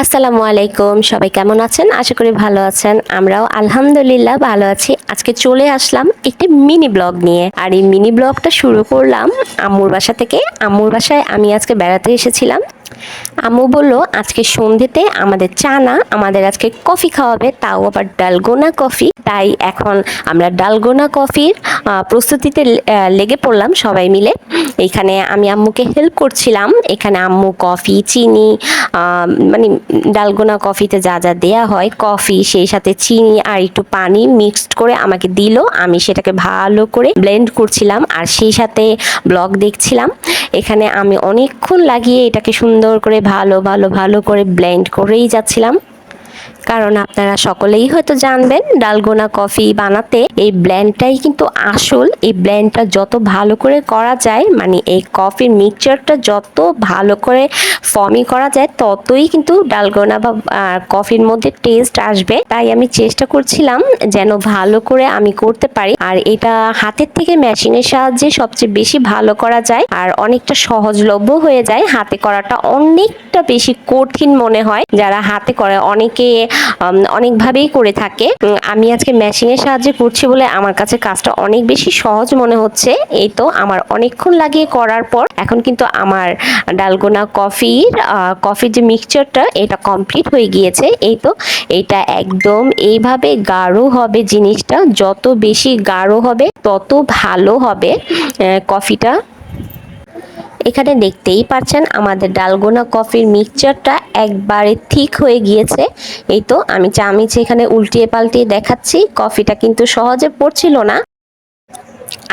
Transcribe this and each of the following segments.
আসসালামু আলাইকুম, সবাই কেমন আছেন? আশা করি ভালো আছেন। আমরাও আলহামদুলিল্লাহ ভালো আছি। আজকে চলে আসলাম একটি মিনি ব্লগ নিয়ে। আর এই মিনি ব্লগটা শুরু করলাম আম্মুর বাসা থেকে। আম্মুর বাসায় আমি আজকে বেড়াতে এসেছিলাম। আম্মু বলল, আজকে সন্ধ্যেতে আমাদের চানা আমাদের আজকে কফি খাওয়াবে। তাও আবার ডালগোনা কফি। তাই এখন আমরা ডালগোনা কফির প্রস্তুতিতে লেগে পড়লাম সবাই মিলে। এখানে আমি আম্মুকে হেল্প করছিলাম। এখানে আম্মু কফি চিনি মানে ডালগোনা কফিতে যা যা দেয়া হয় কফি সেই সাথে চিনি আর একটু পানি মিক্সড করে আমাকে দিল। আমি সেটাকে ভালো করে ব্লেন্ড করছিলাম আর সেই সাথে ব্লগ দেখছিলাম। এখানে আমি অনেকক্ষণ লাগিয়ে এটাকে সুন্দর করে ভালো ভালো ভালো করে ব্লেন্ড করেই যাচ্ছিলাম। কারণ আপনারা সকলেই হয়তো জানবেন, ডালগোনা কফি বানাতে এই ব্ল্যান্ডটাই কিন্তু আসল। এই ব্ল্যান্ডটা যত ভালো করে করা যায় মানে এই কফির মিক্সচারটা যত ভালো করে ফর্মি করা যায়, ততই কিন্তু ডালগোনা বা কফির মধ্যে টেস্ট আসবে। তাই আমি চেষ্টা করছিলাম যেন ভালো করে আমি করতে পারি। আর এটা হাতের থেকে মেশিনের সাহায্যে সবচেয়ে বেশি ভালো করা যায়। আর অনেকটা সহজলভ্য হয়ে যায়। হাতে করাটা অনেকটা বেশি কঠিন মনে হয়। যারা হাতে করে, অনেকে অনেকভাবেই করে থাকে। আমি আজকে মেশিনের সাহায্যে করছি বলে আমার কাছে কাজটা অনেক বেশি সহজ মনে হচ্ছে। এই তো আমার অনেকক্ষণ লাগিয়ে করার পর এখন কিন্তু আমার ডালগোনা কফির কফির যে মিক্সচারটা এটা কমপ্লিট হয়ে গিয়েছে। এই তো এটা একদম এইভাবে গাঢ় হবে জিনিসটা। যত বেশি গাঢ় হবে, তত ভালো হবে কফিটা এখানে দেখতেই পাচ্ছেন আমাদের ডালগোনা কফির মিক্সচারটা একবারে ঠিক হয়ে গিয়েছে। এই তো আমি চামিচ এখানে উল্টিয়ে পাল্টিয়ে দেখাচ্ছি, কফিটা কিন্তু সহজে পড়ছিল না।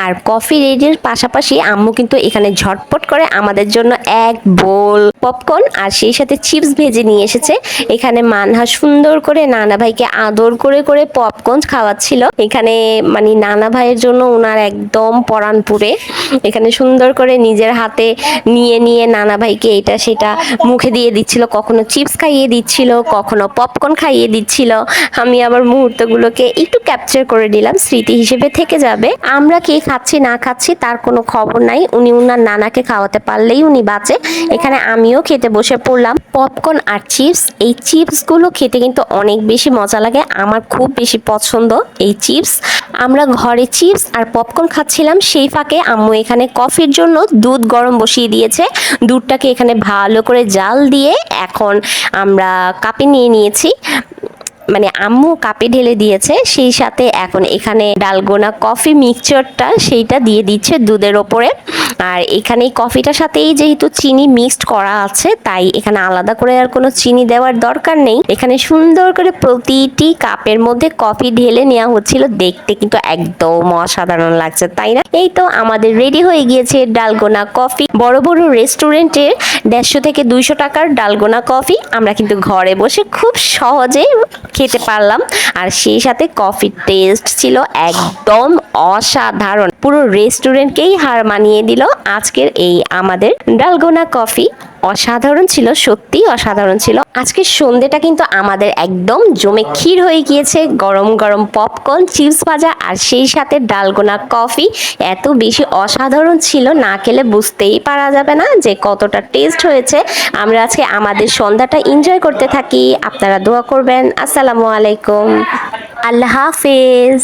আর কফি রেডির পাশাপাশি আম্মু কিন্তু এখানে ঝটপট করে আমাদের জন্য এক বোল পপকর্ন আর সেই সাথে চিপস ভেজে নিয়ে এসেছে। এখানে মানহা সুন্দর করে নানা ভাইকে আদর করে করে পপকর্ন খাওয়াচ্ছিল। এখানে মানে নানা ভাইয়ের জন্য ওনার একদম পরাণ পুরে এখানে সুন্দর করে নিজের হাতে নিয়ে নিয়ে নানা ভাইকে এটা সেটা মুখে দিয়ে দিচ্ছিল, কখনো চিপস খাইয়ে দিচ্ছিল, কখনো পপকর্ন খাইয়ে দিচ্ছিল। আমি আবার মুহূর্তগুলোকে একটু ক্যাপচার করে দিলাম স্মৃতি হিসেবে থেকে যাবে। আমরা কে খাচ্ছি, না খাচ্ছি তার কোনো খবর নাই। উনি উনার নানাকে খাওয়াতে পারলেই উনি বাঁচে। এখানে আমিও খেতে বসে পড়লাম। পপকর্ন আর চিপস, এই চিপসগুলো খেতে কিন্তু অনেক বেশি মজা লাগে। আমার খুব বেশি পছন্দ এই চিপস। আমরা ঘরে চিপস আর পপকর্ন খাচ্ছিলাম। সেই ফাঁকে আম্মু এখানে কফির জন্য দুধ গরম বসিয়ে দিয়েছে। দুধটাকে এখানে ভালো করে জাল দিয়ে এখন আমরা কাপে নিয়ে নিয়েছি। মানে আম্মু কাপে ঢেলে দিয়েছে, সেই সাথে এখন এখানে ডালগোনা কফি মিক্সচারটা সেইটা দিয়ে দিচ্ছে দুধের ওপরে। আর এখানে এই কফিটার সাথেই যেহেতু চিনি মিক্সড করা আছে, তাই এখানে আলাদা করে আর কোনো চিনি দেওয়ার দরকার নেই। এখানে সুন্দর করে প্রতিটি কাপের মধ্যে কফি ঢেলে নেওয়া হচ্ছিল দেখতে কিন্তু একদম অসাধারণ লাগছে, তাই না? এই তো আমাদের রেডি হয়ে গিয়েছে ডালগোনা কফি। বড় বড় রেস্টুরেন্টের দেড়শো থেকে দুইশো টাকার ডালগোনা কফি আমরা কিন্তু ঘরে বসে খুব সহজে খেতে পারলাম। আর সেই সাথে কফির টেস্ট ছিল একদম অসাধারণ। পুরো রেস্টুরেন্টকেই হার মানিয়ে দিল আজকের এই আমাদের ডালগোনা কফি। অসাধারণ ছিল, সত্যি অসাধারণ ছিল। আজকের সন্ধেটা কিন্তু আমাদের একদম জমে ক্ষীর হয়ে গিয়েছে। গরম গরম পপকর্ন, চিপস ভাজা আর সেই সাথে ডালগোনা কফি। এত বেশি অসাধারণ ছিল, না খেলে বুঝতেই পারা যাবে না যে কতটা টেস্ট হয়েছে। আমরা আজকে আমাদের সন্ধ্যাটা এনজয় করতে থাকি। আপনারা দোয়া করবেন। আসসালামু আলাইকুম। আল্লাহ হাফেজ।